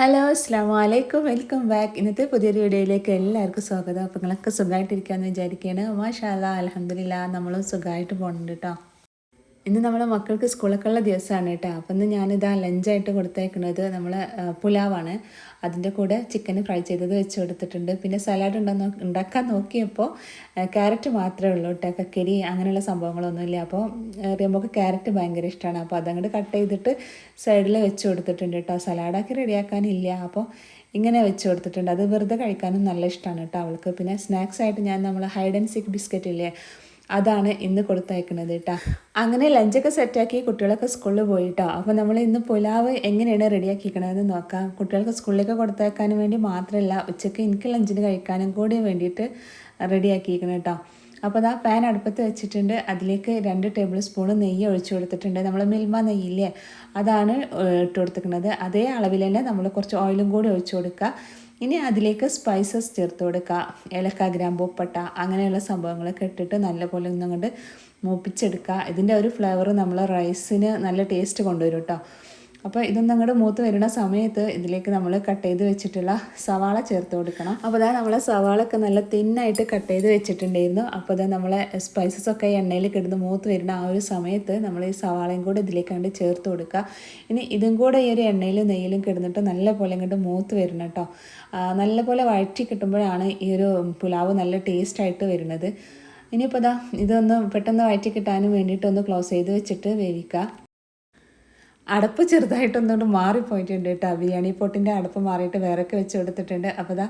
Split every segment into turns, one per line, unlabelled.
Hello അസ്സാം വലൈക്കും welcome back ഇന്നത്തെ പുതിയൊരു വീഡിയോയിലേക്ക് എല്ലാവർക്കും സ്വാഗതം. അപ്പോൾ നിങ്ങളൊക്കെ സുഖമായിട്ടിരിക്കാമെന്ന് വിചാരിക്കുകയാണ് മാഷാല അലഹമില്ല നമ്മളും സുഖമായിട്ട് പോകുന്നുണ്ട് കേട്ടോ ഇന്ന് നമ്മളെ മക്കൾക്ക് സ്കൂളൊക്കെ ഉള്ള ദിവസമാണ് കേട്ടോ അപ്പം ഇന്ന് ഞാനിതാ ലഞ്ചായിട്ട് കൊടുത്തേക്കുന്നത് നമ്മൾ പുലാവാണ്. അതിന്റെ കൂടെ ചിക്കൻ ഫ്രൈ ചെയ്തത് വെച്ച് കൊടുത്തിട്ടുണ്ട്. പിന്നെ സലാഡ് ഉണ്ടെന്ന് ഉണ്ടാക്കാൻ നോക്കിയപ്പോൾ ക്യാരറ്റ് മാത്രമേ ഉള്ളൂ കേട്ടോ. കക്കരി അങ്ങനെയുള്ള സംഭവങ്ങളൊന്നുമില്ല. അപ്പോൾ അറിയുമ്പോൾ ക്യാരറ്റ് ഭയങ്കര ഇഷ്ടമാണ് അപ്പോൾ അതങ്ങോട്ട് കട്ട് ചെയ്തിട്ട് സൈഡിൽ വെച്ച് കൊടുത്തിട്ടുണ്ട് കേട്ടോ. സലാഡാക്കി റെഡിയാക്കാനില്ല അപ്പോൾ ഇങ്ങനെ വെച്ച് കൊടുത്തിട്ടുണ്ട്. അത് വെറുതെ കഴിക്കാനും നല്ല ഇഷ്ടമാണ് കേട്ടോ അവൾക്ക്. പിന്നെ സ്നാക്സ് ആയിട്ട് ഞാൻ നമ്മൾ ഹൈഡ് ആൻഡ് സിക്ക് ബിസ്ക്കറ്റ് ഇല്ലേ അതാണ് ഇന്ന് കൊടുത്തയക്കുന്നത് കേട്ടോ അങ്ങനെ ലഞ്ചൊക്കെ സെറ്റാക്കി കുട്ടികളൊക്കെ സ്കൂളിൽ പോയി പോയിട്ടോ. അപ്പോൾ നമ്മൾ ഇന്ന് പുലാവ് എങ്ങനെയാണ് റെഡിയാക്കിക്കണതെന്ന് നോക്കാം. കുട്ടികൾക്ക് സ്കൂളിലേക്ക് കൊടുത്തയക്കാനും വേണ്ടി മാത്രമല്ല ഉച്ചയ്ക്ക് എനിക്ക് ലഞ്ചിന് കഴിക്കാനും കൂടി വേണ്ടിയിട്ട് റെഡിയാക്കിയിരിക്കണം കേട്ടോ അപ്പോൾ അതാ പാൻ അടുപ്പത്ത് വെച്ചിട്ടുണ്ട്. അതിലേക്ക് രണ്ട് ടേബിൾ സ്പൂൺ നെയ്യ് ഒഴിച്ചു കൊടുത്തിട്ടുണ്ട്. നമ്മൾ മിൽമ നെയ്യില്ലേ അതാണ് ഇട്ട് കൊടുത്തിരിക്കുന്നത് അതേ അളവിൽ തന്നെ നമ്മൾ കുറച്ച് ഓയിലും കൂടി ഒഴിച്ചു കൊടുക്കുക ഇനി അതിലേക്ക് സ്പൈസസ് ചേർത്ത് കൊടുക്കുക ഏലക്ക ഗ്രാമ്പൂ പട്ട അങ്ങനെയുള്ള സംഭവങ്ങളൊക്കെ ഇട്ടിട്ട് നല്ലപോലെ ഒന്നുകൊണ്ട് മൂപ്പിച്ചെടുക്കുക ഇതിന്റെ ഒരു ഫ്ലേവർ നമ്മൾ റൈസിന് നല്ല ടേസ്റ്റ് കൊണ്ടുവരും കേട്ടോ അപ്പോൾ ഇതൊന്നും അങ്ങോട്ട് മൂത്ത് വരുന്ന സമയത്ത് ഇതിലേക്ക് നമ്മൾ കട്ട് ചെയ്ത് വെച്ചിട്ടുള്ള സവാള ചേർത്ത് കൊടുക്കണം. അപ്പോൾ അതാ നമ്മളെ സവാളൊക്കെ നല്ല തിന്നായിട്ട് കട്ട് ചെയ്ത് വെച്ചിട്ടുണ്ടായിരുന്നു. അപ്പോൾ അതാ നമ്മളെ സ്പൈസസ് ഒക്കെ എണ്ണയിൽ കിടന്ന് മൂത്ത് വരുന്ന ആ ഒരു സമയത്ത് നമ്മൾ ഈ സവാളയും കൂടെ ഇതിലേക്ക് കണ്ട് ചേർത്ത് കൊടുക്കുക. ഇനി ഇതും കൂടെ ഈ ഒരു എണ്ണയിലും നെയ്യിലും കിടന്നിട്ട് നല്ല പോലെ ഇങ്ങോട്ട് മൂത്ത് വരണം കേട്ടോ നല്ലപോലെ വഴറ്റി കിട്ടുമ്പോഴാണ് ഈ ഒരു പുലാവ് നല്ല ടേസ്റ്റായിട്ട് വരുന്നത്. ഇനിയിപ്പോൾ ഇതാ ഇതൊന്ന് പെട്ടെന്ന് വഴറ്റി കിട്ടാനും വേണ്ടിയിട്ട് ഒന്ന് ക്ലോസ് ചെയ്ത് വെച്ചിട്ട് വേവിക്കുക. അടപ്പ് ചെറുതായിട്ടൊന്നുകൊണ്ട് മാറിപ്പോയിട്ടുണ്ട് കേട്ടോ. ബിരിയാണി പൊട്ടിന്റെ അടപ്പ് മാറിയിട്ട് വേറൊക്കെ വെച്ച് കൊടുത്തിട്ടുണ്ട്. അപ്പോൾ ഇതാ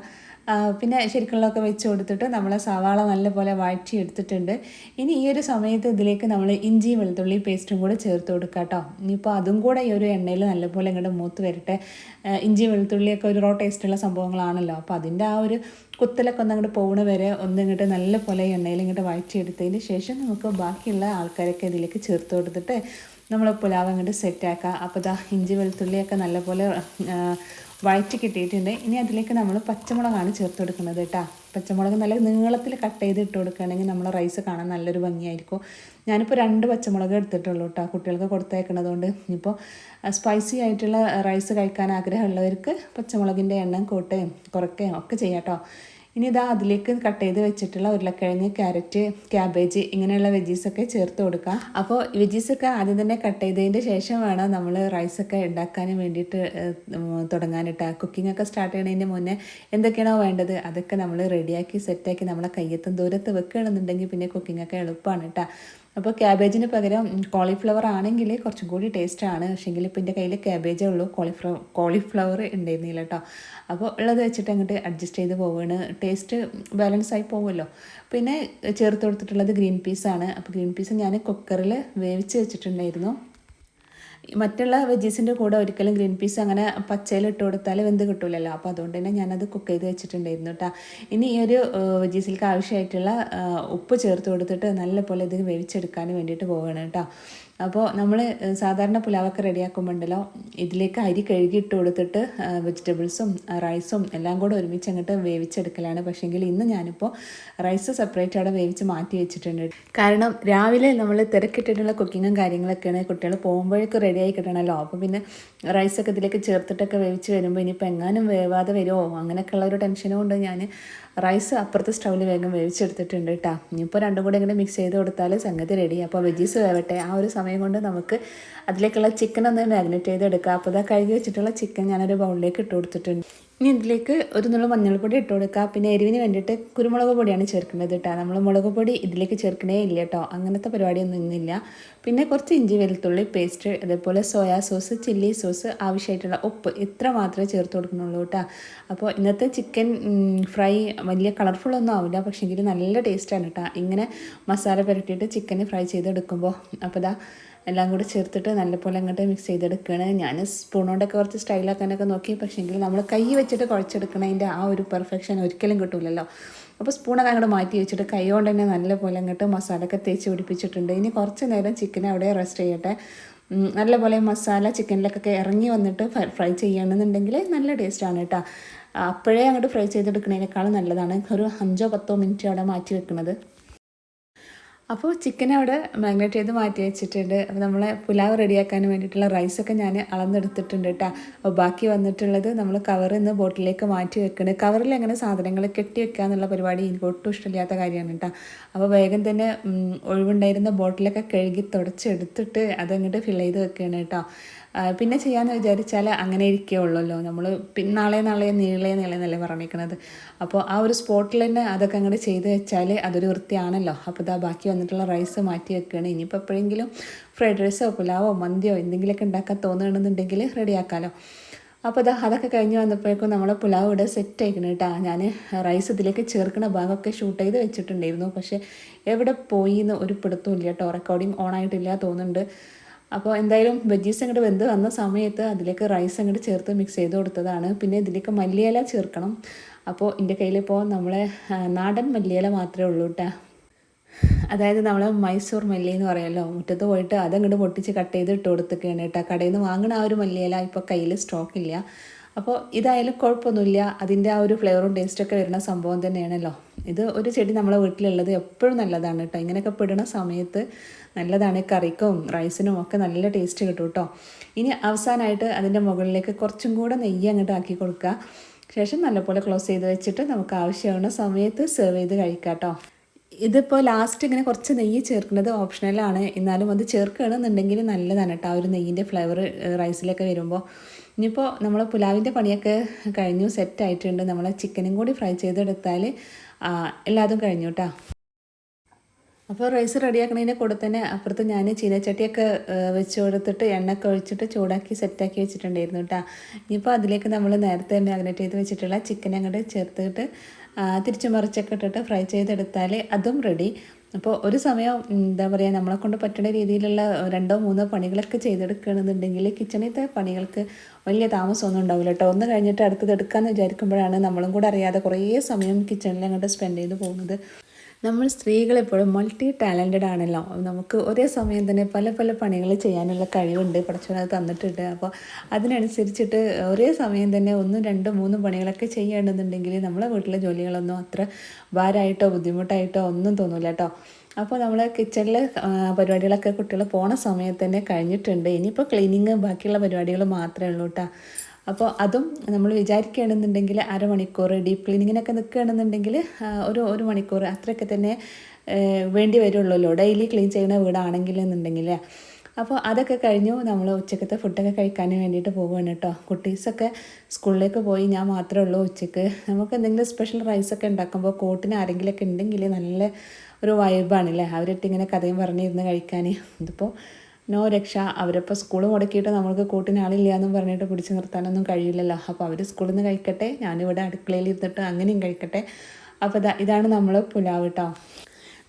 പിന്നെ ശരിക്കുള്ളതൊക്കെ വെച്ച് കൊടുത്തിട്ട് നമ്മൾ സവാള നല്ലപോലെ വഴറ്റി എടുത്തിട്ടുണ്ട് ഇനി ഈ ഒരു സമയത്ത് ഇതിലേക്ക് നമ്മൾ ഇഞ്ചി വെളുത്തുള്ളി പേസ്റ്റും കൂടെ ചേർത്ത് കൊടുക്കുക കേട്ടോ. ഇനിയിപ്പോൾ അതും കൂടെ ഈ ഒരു എണ്ണയിൽ നല്ലപോലെ ഇങ്ങോട്ട് മൂത്ത് വരട്ടെ. ഇഞ്ചി വെളുത്തുള്ളിയൊക്കെ ഒരു റോ ടേസ്റ്റുള്ള സംഭവങ്ങളാണല്ലോ. അപ്പോൾ അതിന്റെ ആ ഒരു കുത്തലൊക്കെ ഒന്ന് അങ്ങോട്ട് പോകുന്ന വരെ ഒന്ന് ഇങ്ങോട്ട് നല്ലപോലെ എണ്ണയിൽ ഇങ്ങോട്ട് വഴറ്റിയെടുത്തതിന് ശേഷം നമുക്ക് ബാക്കിയുള്ള ആൾക്കാരൊക്കെ ഇതിലേക്ക് ചേർത്ത് കൊടുത്തിട്ട് നമ്മൾ പുലാവ് അങ്ങോട്ട് സെറ്റാക്കുക അപ്പോൾ ഇതാ ഇഞ്ചി വെളുത്തുള്ളിയൊക്കെ നല്ലപോലെ വഴറ്റി കിട്ടിയിട്ടുണ്ട്. ഇനി അതിലേക്ക് നമ്മൾ പച്ചമുളകാണ് ചേർത്ത് കൊടുക്കുന്നത് കേട്ടോ. പച്ചമുളക് നല്ല നീളത്തിൽ കട്ട് ചെയ്ത് ഇട്ട് കൊടുക്കുകയാണെങ്കിൽ നമ്മൾ റൈസ് കാണാൻ നല്ലൊരു ഭംഗിയായിരിക്കും. ഞാനിപ്പോൾ രണ്ട് പച്ചമുളക് എടുത്തിട്ടുള്ളൂ കേട്ടോ. കുട്ടികൾക്ക് കൊടുത്തേക്കണതുകൊണ്ട്. ഇനിയിപ്പോൾ സ്പൈസി ആയിട്ടുള്ള റൈസ് കഴിക്കാൻ ആഗ്രഹമുള്ളവർക്ക് പച്ചമുളകിന്റെ എണ്ണം കൂട്ടുകയും കുറയ്ക്കുകയും ഒക്കെ ചെയ്യാം കേട്ടോ. ഇനി ഇതാ അതിലേക്ക് കട്ട് ചെയ്ത് വെച്ചിട്ടുള്ള ഉരുളക്കിഴങ്ങ് ക്യാരറ്റ് ക്യാബേജ് ഇങ്ങനെയുള്ള വെജീസൊക്കെ ചേർത്ത് കൊടുക്കാം. അപ്പോൾ വെജീസൊക്കെ ആദ്യം തന്നെ കട്ട് ചെയ്തതിന്റെ ശേഷം വേണം നമ്മൾ റൈസൊക്കെ ഉണ്ടാക്കാനും വേണ്ടിയിട്ട് തുടങ്ങാനിട്ട് കുക്കിംഗ് ഒക്കെ സ്റ്റാർട്ട് ചെയ്യണതിന് മുന്നേ എന്തൊക്കെയാണോ വേണ്ടത് അതൊക്കെ നമ്മൾ റെഡിയാക്കി സെറ്റാക്കി നമ്മളെ കയ്യെത്തും ദൂരത്ത് വെക്കുകയാണെന്നുണ്ടെങ്കിൽ പിന്നെ കുക്കിംഗ് ഒക്കെ എളുപ്പമാണ് കേട്ടോ അപ്പോൾ ക്യാബേജിന് പകരം കോളിഫ്ലവർ ആണെങ്കിൽ കുറച്ചും കൂടി ആണ്. പക്ഷേങ്കിൽ ഇപ്പം എന്റെ കയ്യിൽ ക്യാബേജേ ഉള്ളൂ. കോളിഫ്ലവർ കോളിഫ്ലവർ ഉണ്ടായിരുന്നില്ല കേട്ടോ അപ്പോൾ ഉള്ളത് വെച്ചിട്ട് അങ്ങോട്ട് അഡ്ജസ്റ്റ് ചെയ്ത് പോവുകയാണ് ടേസ്റ്റ് ബാലൻസ് ആയി പോകുമല്ലോ പിന്നെ ചേർത്ത് കൊടുത്തിട്ടുള്ളത് ഗ്രീൻ പീസാണ് അപ്പോൾ ഗ്രീൻ പീസ് ഞാൻ കുക്കറിൽ വേവിച്ച് വെച്ചിട്ടുണ്ടായിരുന്നു. മറ്റുള്ള വെജീസിന്റെ കൂടെ ഒരിക്കലും ഗ്രീൻ പീസ് അങ്ങനെ പച്ചയിൽ ഇട്ട് കൊടുത്താൽ വെന്ത് കിട്ടൂലല്ലോ. അപ്പോൾ അതുകൊണ്ട് തന്നെ ഞാനത് കുക്ക് ചെയ്ത് വെച്ചിട്ടുണ്ടായിരുന്നു കേട്ടോ ഇനി ഈ ഒരു വെജീസിലേക്ക് ആവശ്യമായിട്ടുള്ള ഉപ്പ് ചേർത്ത് കൊടുത്തിട്ട് നല്ലപോലെ ഇത് വേവിച്ചെടുക്കാൻ വേണ്ടിയിട്ട് പോവുകയാണ് കേട്ടോ അപ്പോൾ നമ്മൾ സാധാരണ പുലാവൊക്കെ റെഡിയാക്കുമ്പോൾ ഉണ്ടല്ലോ ഇതിലേക്ക് അരി കഴുകിയിട്ട് കൊടുത്തിട്ട് വെജിറ്റബിൾസും റൈസും എല്ലാം കൂടെ ഒരുമിച്ച് അങ്ങോട്ട് വേവിച്ചെടുക്കലാണ്. പക്ഷേങ്കിൽ ഇന്ന് ഞാനിപ്പോൾ റൈസ് സെപ്പറേറ്റ് അവിടെ വേവിച്ച് മാറ്റി വെച്ചിട്ടുണ്ട്. കാരണം രാവിലെ നമ്മൾ തിരക്കിട്ടിട്ടുള്ള കുക്കിങ്ങും കാര്യങ്ങളൊക്കെയാണ് കുട്ടികൾ പോകുമ്പോഴേക്ക് റെഡിയായി കിട്ടണമല്ലോ അപ്പോൾ പിന്നെ റൈസൊക്കെ ഇതിലേക്ക് ചേർത്തിട്ടൊക്കെ വേവിച്ച് വരുമ്പോൾ ഇനിയിപ്പോൾ എങ്ങാനും വേവാതെ വരുമോ അങ്ങനെയൊക്കെയുള്ള ഒരു ടെൻഷനും കൊണ്ട് ഞാൻ റൈസ് അപ്പുറത്തെ സ്റ്റൗവിൽ വേഗം വേവിച്ചെടുത്തിട്ടുണ്ട് കേട്ടോ ഇനിയിപ്പോൾ രണ്ടും കൂടെ ഇങ്ങനെ മിക്സ് ചെയ്ത് കൊടുത്താൽ സംഗതി റെഡി അപ്പോൾ വെജീസ് വേവട്ടെ. ആ ഒരു സമയം കൊണ്ട് നമുക്ക് അതിലേക്കുള്ള ചിക്കൻ ഒന്ന് മാരിനേറ്റ് ചെയ്ത് എടുക്കാം അപ്പോൾ ഇതാ കഴുകി വെച്ചിട്ടുള്ള ചിക്കൻ ഞാനൊരു ബൗളിലേക്ക് ഇട്ട് കൊടുത്തിട്ടുണ്ട്. ഇനി ഇതിലേക്ക് ഒരു നുള്ള മഞ്ഞൾപ്പൊടി ഇട്ട് കൊടുക്കുക. പിന്നെ എരിവിന് വേണ്ടിയിട്ട് കുരുമുളക് പൊടിയാണ് ചേർക്കുന്നത് കേട്ടോ നമ്മൾ മുളക് പൊടി ഇതിലേക്ക് ചേർക്കണേ ഇല്ല കേട്ടോ അങ്ങനത്തെ പരിപാടിയൊന്നും ഇന്നില്ല. പിന്നെ കുറച്ച് ഇഞ്ചി വെളുത്തുള്ളി പേസ്റ്റ് അതേപോലെ സോയാ സോസ് ചില്ലി സോസ് ആവശ്യമായിട്ടുള്ള ഉപ്പ് ഇത്ര മാത്രമേ ചേർത്ത് കൊടുക്കുന്നുള്ളൂ കേട്ടോ അപ്പോൾ ഇന്നത്തെ ചിക്കൻ ഫ്രൈ വലിയ കളർഫുള്ളൊന്നും ആവില്ല. പക്ഷേ എങ്കിൽ നല്ല ടേസ്റ്റാണ് കേട്ടോ ഇങ്ങനെ മസാല പുരട്ടിയിട്ട് ചിക്കൻ ഫ്രൈ ചെയ്തെടുക്കുമ്പോൾ. അപ്പോൾ ഇതാ എല്ലാം കൂടി ചേർത്തിട്ട് നല്ലപോലെ അങ്ങോട്ട് മിക്സ് ചെയ്തെടുക്കുകയാണ്. ഞാൻ സ്പൂൺ കൊണ്ടൊക്കെ കുറച്ച് സ്റ്റൈലാക്കാനൊക്കെ നോക്കി. പക്ഷേ പക്ഷേങ്കിൽ നമ്മൾ കൈ വെച്ചിട്ട് കുഴച്ചെടുക്കണതിന്റെ ആ ഒരു പെർഫെക്ഷൻ ഒരിക്കലും കിട്ടില്ലല്ലോ അപ്പോൾ സ്പൂണൊക്കെ അങ്ങോട്ട് മാറ്റി വെച്ചിട്ട് കൈ കൊണ്ട് തന്നെ നല്ലപോലെ അങ്ങോട്ട് മസാലയൊക്കെ തേച്ച് പിടിപ്പിച്ചിട്ടുണ്ട്. ഇനി കുറച്ച് നേരം ചിക്കൻ അവിടെ റെസ്റ്റ് ചെയ്യട്ടെ. നല്ലപോലെ മസാല ചിക്കനിലേക്കൊക്കെ ഇറങ്ങി വന്നിട്ട് ഫ്രൈ ചെയ്യണമെന്നുണ്ടെങ്കിൽ നല്ല ടേസ്റ്റാണ് കേട്ടോ അപ്പോഴേ അങ്ങോട്ട് ഫ്രൈ ചെയ്തെടുക്കുന്നതിനേക്കാളും നല്ലതാണ്. ഒരു അഞ്ചോ പത്തോ മിനിറ്റ് അവിടെ മാറ്റി വെക്കുന്നത് അപ്പോൾ ചിക്കൻ അവിടെ മാഗ്നേറ്റ് ചെയ്ത് മാറ്റി വെച്ചിട്ടുണ്ട്. അപ്പോൾ നമ്മളെ പുലാവ് റെഡിയാക്കാൻ വേണ്ടിയിട്ടുള്ള റൈസൊക്കെ ഞാൻ അളന്നെടുത്തിട്ടുണ്ട് കേട്ടോ അപ്പോൾ ബാക്കി വന്നിട്ടുള്ളത് നമ്മൾ കവറിൽ നിന്ന് ബോട്ടിലേക്ക് മാറ്റി വെക്കണം. കവറിൽ അങ്ങനെ സാധനങ്ങൾ കെട്ടി വെക്കുക എന്നുള്ള പരിപാടി എനിക്ക് ഒട്ടും ഇഷ്ടമില്ലാത്ത കാര്യമാണ് കേട്ടോ അപ്പോൾ വേഗം തന്നെ ഒഴിവുണ്ടായിരുന്ന ബോട്ടിലൊക്കെ കഴുകി തുടച്ചെടുത്തിട്ട് അതങ്ങോട്ട് ഫിൽ ചെയ്ത് വെക്കുകയാണ് കേട്ടോ പിന്നെ ചെയ്യാമെന്ന് വിചാരിച്ചാൽ അങ്ങനെ ഇരിക്കേ ഇരിക്കുകയുള്ളല്ലോ നമ്മൾ നാളെ നാളെ നീളെ നീളെ എന്നല്ലേ പറഞ്ഞിരിക്കുന്നത് അപ്പോൾ ആ ഒരു സ്പോട്ടിൽ തന്നെ അതൊക്കെ അങ്ങോട്ട് ചെയ്ത് വെച്ചാൽ അതൊരു വൃത്തിയാണല്ലോ. അപ്പോൾ ഇതാ ബാക്കി വന്നിട്ടുള്ള റൈസ് മാറ്റി വെക്കുകയാണ് ഇനിയിപ്പോൾ എപ്പോഴെങ്കിലും ഫ്രൈഡ് റൈസോ പുലാവോ മന്തിയോ എന്തെങ്കിലുമൊക്കെ ഉണ്ടാക്കാൻ തോന്നുകയാണെന്നുണ്ടെങ്കിൽ റെഡിയാക്കാമല്ലോ അപ്പോൾ അതാ അതൊക്കെ കഴിഞ്ഞ് വന്നപ്പോഴേക്കും നമ്മളെ പുലാവ് ഇവിടെ സെറ്റ് ആയിക്കണം കേട്ടോ. ഞാൻ റൈസ് ഇതിലേക്ക് ചേർക്കുന്ന ഭാഗമൊക്കെ ഷൂട്ട് ചെയ്ത് വെച്ചിട്ടുണ്ടായിരുന്നു. പക്ഷേ എവിടെ പോയി എന്ന് ഒരു പിടുത്തവും ഇല്ല കേട്ടോ. റെക്കോർഡിങ് ഓൺ ആയിട്ടില്ല തോന്നുന്നുണ്ട്. അപ്പോൾ എന്തായാലും വെജീസ് അങ്ങോട്ട് വെന്ത് വന്ന സമയത്ത് അതിലേക്ക് റൈസ് അങ്ങോട്ട് ചേർത്ത് മിക്സ് ചെയ്ത് കൊടുത്തതാണ്. പിന്നെ ഇതിലേക്ക് മല്ലിയില ചേർക്കണം. അപ്പോൾ എന്റെ കയ്യിലിപ്പോൾ നമ്മളെ നാടൻ മല്ലിയില മാത്രമേ ഉള്ളൂ കേട്ടോ അതായത് നമ്മൾ മൈസൂർ മല്ലി എന്ന് പറയുമല്ലോ മുറ്റത്ത് പോയിട്ട് അതങ്ങോട്ട് പൊട്ടിച്ച് കട്ട് ചെയ്ത് ഇട്ട് കൊടുത്തൊക്കെയാണ് കേട്ടോ കടയിൽ നിന്ന് വാങ്ങുന്ന ആ ഒരു മല്ലിയില ഇപ്പോൾ കയ്യിൽ സ്റ്റോക്കില്ല അപ്പോൾ ഇതായാലും കുഴപ്പമൊന്നുമില്ല. അതിന്റെ ആ ഒരു ഫ്ലേവറും ടേസ്റ്റൊക്കെ വരുന്ന സംഭവം തന്നെയാണല്ലോ. ഇത് ഒരു ചെടി നമ്മളെ വീട്ടിലുള്ളത് എപ്പോഴും നല്ലതാണ് കേട്ടോ ഇങ്ങനെയൊക്കെ പെടുന്ന സമയത്ത് നല്ലതാണ്. കറിക്കും റൈസിനും ഒക്കെ നല്ല ടേസ്റ്റ് കിട്ടും കേട്ടോ ഇനി അവസാനമായിട്ട് അതിന്റെ മുകളിലേക്ക് കുറച്ചും കൂടെ നെയ്യ് അങ്ങോട്ട് ആക്കി കൊടുക്കുക. ശേഷം നല്ലപോലെ ക്ലോസ് ചെയ്ത് വെച്ചിട്ട് നമുക്ക് ആവശ്യമുള്ള സമയത്ത് സെർവ് ചെയ്ത് കഴിക്കാം കേട്ടോ ഇതിപ്പോൾ ലാസ്റ്റ് ഇങ്ങനെ കുറച്ച് നെയ്യ് ചേർക്കുന്നത് ഓപ്ഷണലാണ് എന്നാലും അത് ചേർക്കുകയാണെന്നുണ്ടെങ്കിൽ നല്ലതാണ് കേട്ടോ ആ ഒരു നെയ്യിന്റെ ഫ്ലേവർ റൈസിലൊക്കെ വരുമ്പോൾ ഇനിയിപ്പോൾ നമ്മൾ പുലാവിന്റെ പണിയൊക്കെ കഴിഞ്ഞു സെറ്റ് ആയിട്ടുണ്ട്. നമ്മൾ ചിക്കനും കൂടി ഫ്രൈ ചെയ്തെടുത്താൽ എല്ലാതും കഴിഞ്ഞു കേട്ടോ അപ്പോൾ റൈസ് റെഡിയാക്കണതിന്റെ കൂടെ തന്നെ അപ്പുറത്ത് ഞാൻ ചീനച്ചട്ടിയൊക്കെ വെച്ച് കൊടുത്തിട്ട് എണ്ണയൊക്കെ ഒഴിച്ചിട്ട് ചൂടാക്കി സെറ്റാക്കി വെച്ചിട്ടുണ്ടായിരുന്നു കേട്ടോ ഇനിയിപ്പോൾ അതിലേക്ക് നമ്മൾ നേരത്തെ മാഗ്നേറ്റ് ചെയ്ത് വെച്ചിട്ടുള്ള ചിക്കൻ അങ്ങോട്ട് ചേർത്തിട്ട് തിരിച്ച് മറിച്ചൊക്കെ ഇട്ടിട്ട് ഫ്രൈ ചെയ്തെടുത്താൽ അതും റെഡി അപ്പോൾ ഒരു സമയം എന്താ പറയുക നമ്മളെ കൊണ്ട് പറ്റുന്ന രീതിയിലുള്ള രണ്ടോ മൂന്നോ പണികളൊക്കെ ചെയ്തെടുക്കുകയാണെന്നുണ്ടെങ്കിൽ കിച്ചണിലത്തെ പണികൾക്ക് വലിയ താമസമൊന്നും ഉണ്ടാവില്ല കേട്ടോ ഒന്ന് കഴിഞ്ഞിട്ട് അടുത്തത് എടുക്കാമെന്ന് വിചാരിക്കുമ്പോഴാണ് നമ്മളും കൂടെ അറിയാതെ കുറേ സമയം കിച്ചണിൽ അങ്ങോട്ട് സ്പെൻഡ് ചെയ്ത് പോകുന്നത്. നമ്മൾ സ്ത്രീകളെപ്പോഴും മൾട്ടി ടാലന്റഡ് ആണല്ലോ. നമുക്ക് ഒരേ സമയം തന്നെ പല പല പണികൾ ചെയ്യാനുള്ള കഴിവുണ്ട്. പഠിച്ചത് തന്നിട്ടുണ്ട്. അപ്പോൾ അതിനനുസരിച്ചിട്ട് ഒരേ സമയം തന്നെ ഒന്നും രണ്ടും മൂന്നും പണികളൊക്കെ ചെയ്യേണ്ടതുണ്ടെങ്കിൽ നമ്മളെ വീട്ടിലെ ജോലികളൊന്നും അത്ര ഭാരമായിട്ടോ ബുദ്ധിമുട്ടായിട്ടോ ഒന്നും തോന്നില്ല കേട്ടോ. അപ്പോൾ നമ്മൾ കിച്ചണിൽ പരിപാടികളൊക്കെ കുട്ടികൾ പോണ സമയത്ത് തന്നെ കഴിഞ്ഞിട്ടുണ്ട്. ഇനിയിപ്പോൾ ക്ലീനിങ് ബാക്കിയുള്ള പരിപാടികൾ മാത്രമേ ഉള്ളൂ കേട്ടോ. അപ്പോൾ അതും നമ്മൾ വിചാരിക്കുകയാണെന്നുണ്ടെങ്കിൽ അരമണിക്കൂർ ഡീപ്പ് ക്ലീനിങ്ങിനൊക്കെ നിൽക്കുകയാണെന്നുണ്ടെങ്കിൽ ഒരു ഒരു മണിക്കൂർ അത്രയൊക്കെ തന്നെ വേണ്ടി വരുള്ളൂ ഡെയിലി ക്ലീൻ ചെയ്യുന്ന വീടാണെങ്കിൽ എന്നുണ്ടെങ്കിൽ. അപ്പോൾ അതൊക്കെ കഴിഞ്ഞു നമ്മൾ ഉച്ചക്കത്തെ ഫുഡൊക്കെ കഴിക്കാൻ വേണ്ടിയിട്ട് പോവുകയാണ് കേട്ടോ. കുട്ടീസൊക്കെ സ്കൂളിലേക്ക് പോയി ഞാൻ മാത്രമേ ഉള്ളൂ ഉച്ചയ്ക്ക്. നമുക്ക് എന്തെങ്കിലും സ്പെഷ്യൽ റൈസൊക്കെ ഉണ്ടാക്കുമ്പോൾ കോട്ടിന് ആരെങ്കിലുമൊക്കെ ഉണ്ടെങ്കിൽ നല്ല ഒരു വൈബാണല്ലേ അവരിട്ട് ഇങ്ങനെ കഥയും പറഞ്ഞിരുന്ന് കഴിക്കാൻ. ഇതിപ്പോൾ നോ രക്ഷ അവരിപ്പോൾ സ്കൂൾ മുടക്കിയിട്ട് നമ്മൾക്ക് കൂട്ടിന് ആളില്ല എന്നും പറഞ്ഞിട്ട് പിടിച്ചു നിർത്താനൊന്നും കഴിയില്ലല്ലോ. അപ്പോൾ അവർ സ്കൂളിൽ നിന്ന് കഴിക്കട്ടെ ഞാനിവിടെ അടുക്കളയിൽ ഇരുന്നിട്ട് അങ്ങനെയും കഴിക്കട്ടെ. അപ്പോൾ ഇതാ ഇതാണ് നമ്മൾ പുലാവ് കേട്ടോ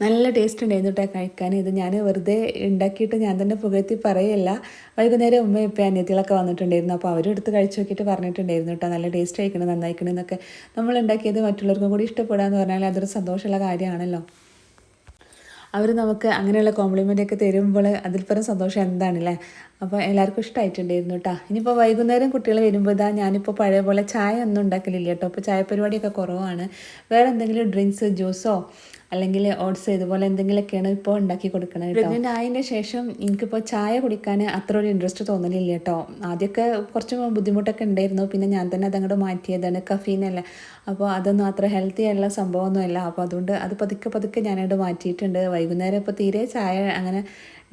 നല്ല ടേസ്റ്റ് ഉണ്ടായിരുന്നു കേട്ടോ കഴിക്കാൻ. ഇത് ഞാൻ വെറുതെ ഉണ്ടാക്കിയിട്ട് ഞാൻ തന്നെ പുകഴ്ത്തി പറയല്ല. വൈകുന്നേരം ഉമ്മ ഇപ്പം അനിയത്തികളൊക്കെ വന്നിട്ടുണ്ടായിരുന്നു. അപ്പോൾ അവരെടുത്ത് കഴിച്ച് നോക്കിയിട്ട് പറഞ്ഞിട്ടുണ്ടായിരുന്നു കേട്ടോ നല്ല ടേസ്റ്റ് ആയിക്കണം നന്നായിക്കണം എന്നൊക്കെ. നമ്മൾ ഉണ്ടാക്കിയത് മറ്റുള്ളവർക്കും കൂടി ഇഷ്ടപ്പെടാന്ന് പറഞ്ഞാൽ അതൊരു സന്തോഷമുള്ള കാര്യമാണല്ലോ. അവർ നമുക്ക് അങ്ങനെയുള്ള കോംപ്ലിമെന്റ് ഒക്കെ തരുമ്പോൾ അതിൽ പരം സന്തോഷം എന്താണല്ലേ? അപ്പോൾ എല്ലാവർക്കും ഇഷ്ടമായിട്ടുണ്ടായിരുന്നു കേട്ടോ ഇനിയിപ്പോൾ വൈകുന്നേരം കുട്ടികൾ വരുമ്പോൾ ഇതാ ഞാനിപ്പോൾ പഴയ പോലെ ചായ ഒന്നും ഉണ്ടാക്കലില്ല കേട്ടോ അപ്പോൾ ചായ പരിപാടിയൊക്കെ കുറവാണ്. വേറെ എന്തെങ്കിലും ഡ്രിങ്ക്സ് ജ്യൂസോ അല്ലെങ്കിൽ ഓട്സ് ഇതുപോലെ എന്തെങ്കിലുമൊക്കെയാണ് ഇപ്പോൾ ഉണ്ടാക്കി കൊടുക്കണത് പ്രഗ്നന്റ് ആയതിന് ശേഷം എനിക്കിപ്പോൾ ചായ കുടിക്കാൻ അത്ര ഒരു ഇൻട്രസ്റ്റ് തോന്നലില്ല കേട്ടോ. ആദ്യമൊക്കെ കുറച്ച് ബുദ്ധിമുട്ടൊക്കെ ഉണ്ടായിരുന്നു. പിന്നെ ഞാൻ തന്നെ അതങ്ങോട്ട് മാറ്റിയതാണ് കഫീനല്ലേ അപ്പോൾ അതൊന്നും അത്ര ഹെൽത്തി അല്ല സംഭവമൊന്നുമല്ല അപ്പോൾ അതുകൊണ്ട് അത് പതുക്കെ പതുക്കെ ഞാനത് മാറ്റിയിട്ടുണ്ട്. വൈകുന്നേരം ഇപ്പോൾ തീരെ ചായ അങ്ങനെ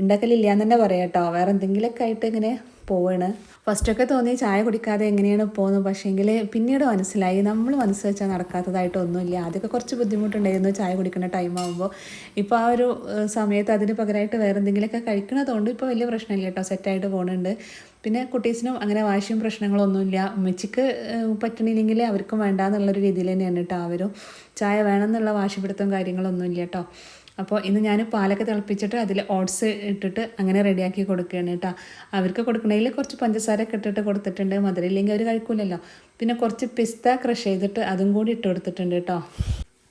ഉണ്ടാക്കലില്ല എന്ന് തന്നെ പറയാം കേട്ടോ. വേറെ എന്തെങ്കിലുമൊക്കെ ആയിട്ട് ഇങ്ങനെ പോവാണ്. ഫസ്റ്റൊക്കെ തോന്നി ചായ കുടിക്കാതെ എങ്ങനെയാണ് പോകുന്നത് പക്ഷേങ്കിൽ പിന്നീട് മനസ്സിലായി. നമ്മൾ മനസ്സ് വെച്ചാൽ നടക്കാത്തതായിട്ടൊന്നുമില്ല ആദ്യമൊക്കെ കുറച്ച് ബുദ്ധിമുട്ടുണ്ടായിരുന്നു ചായ കുടിക്കുന്ന ടൈം ആകുമ്പോൾ ഇപ്പോൾ ആ ഒരു സമയത്ത് അതിന് പകരമായിട്ട് വേറെ എന്തെങ്കിലുമൊക്കെ കഴിക്കണതുകൊണ്ട് ഇപ്പോൾ വലിയ പ്രശ്നമില്ല കേട്ടോ സെറ്റായിട്ട് പോകുന്നുണ്ട് പിന്നെ കുട്ടീസിനും അങ്ങനെ വാശിയും പ്രശ്നങ്ങളൊന്നുമില്ല. ഉമ്മച്ചിക്ക് പറ്റണില്ലെങ്കിൽ അവർക്കും വേണ്ട എന്നുള്ളൊരു രീതിയിൽ തന്നെയാണ് കേട്ടോ അവരും. ചായ വേണമെന്നുള്ള വാശിപ്പിടുത്തവും കാര്യങ്ങളൊന്നുമില്ല കേട്ടോ അപ്പോൾ ഇന്ന് ഞാൻ പാലൊക്കെ തിളപ്പിച്ചിട്ട് അതിൽ ഓട്സ് ഇട്ടിട്ട് അങ്ങനെ റെഡിയാക്കി കൊടുക്കുകയാണ് കേട്ടോ അവർക്ക് കൊടുക്കണതിൽ കുറച്ച് പഞ്ചസാരയൊക്കെ ഇട്ടിട്ട് കൊടുത്തിട്ടുണ്ട്. മധുരമില്ലെങ്കിൽ അവർ കഴിക്കൂലല്ലോ. പിന്നെ കുറച്ച് പിസ്ത ക്രഷ് ചെയ്തിട്ട് അതും കൂടി ഇട്ട് കൊടുത്തിട്ടുണ്ട് കേട്ടോ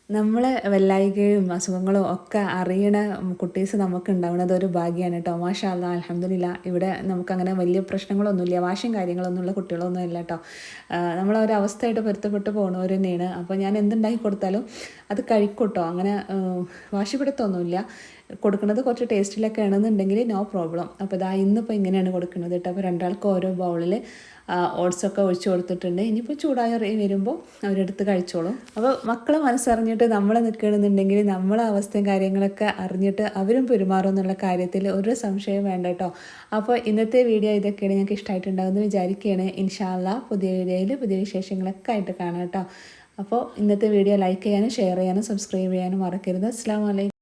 നമ്മൾ വല്ലായികയും അസുഖങ്ങളും ഒക്കെ അറിയണ കുട്ടീസ് നമുക്ക് ഉണ്ടാവുന്നത് ഒരു ഭാഗ്യമാണ് കേട്ടോ മാഷാല്ല അലഹമില്ല ഇവിടെ നമുക്കങ്ങനെ വലിയ പ്രശ്നങ്ങളൊന്നുമില്ല. വാശിയും കാര്യങ്ങളൊന്നും ഉള്ള കുട്ടികളൊന്നും ഇല്ല കേട്ടോ നമ്മളൊരു അവസ്ഥയായിട്ട് പൊരുത്തപ്പെട്ട് പോകുന്നവർ തന്നെയാണ്. അപ്പോൾ ഞാൻ എന്തുണ്ടാക്കി കൊടുത്താലും അത് കഴിക്കൂട്ടോ അങ്ങനെ ആ, വാശി പിടുത്തമൊന്നുമില്ല. കൊടുക്കുന്നത് കുറച്ച് ടേസ്റ്റിലൊക്കെ ആണെന്നുണ്ടെങ്കിൽ നോ പ്രോബ്ലം അപ്പോൾ ഇതാ ഇന്നിപ്പോൾ ഇങ്ങനെയാണ് കൊടുക്കുന്നത് കേട്ടോ അപ്പോൾ രണ്ടാൾക്ക് ഓരോ ബൗളിൽ ഓട്സൊക്കെ ഒഴിച്ചു കൊടുത്തിട്ടുണ്ട്. ഇനിയിപ്പോൾ ചൂടായി വരുമ്പോൾ അവരെടുത്ത് കഴിച്ചോളും. അപ്പോൾ മക്കളെ മനസ്സറിഞ്ഞിട്ട് നമ്മൾ നിൽക്കണമെന്നുണ്ടെങ്കിൽ നമ്മളെ അവസ്ഥയും കാര്യങ്ങളൊക്കെ അറിഞ്ഞിട്ട് അവരും പെരുമാറും എന്നുള്ള കാര്യത്തിൽ ഒരു സംശയം വേണ്ട കേട്ടോ. അപ്പോൾ ഇന്നത്തെ വീഡിയോ ഇതൊക്കെയാണ് ഞങ്ങൾക്ക് ഇഷ്ടമായിട്ടുണ്ടാകുമെന്ന് വിചാരിക്കുകയാണ്. ഇൻഷാല്ല പുതിയ വീഡിയോയിൽ പുതിയ വിശേഷങ്ങളൊക്കെ ആയിട്ട് കാണാം കേട്ടോ. അപ്പോൾ ഇന്നത്തെ വീഡിയോ ലൈക്ക് ചെയ്യാനും ഷെയർ ചെയ്യാനും സബ്സ്ക്രൈബ് ചെയ്യാനും മറക്കരുത്. അസ്സാം വലൈക്കും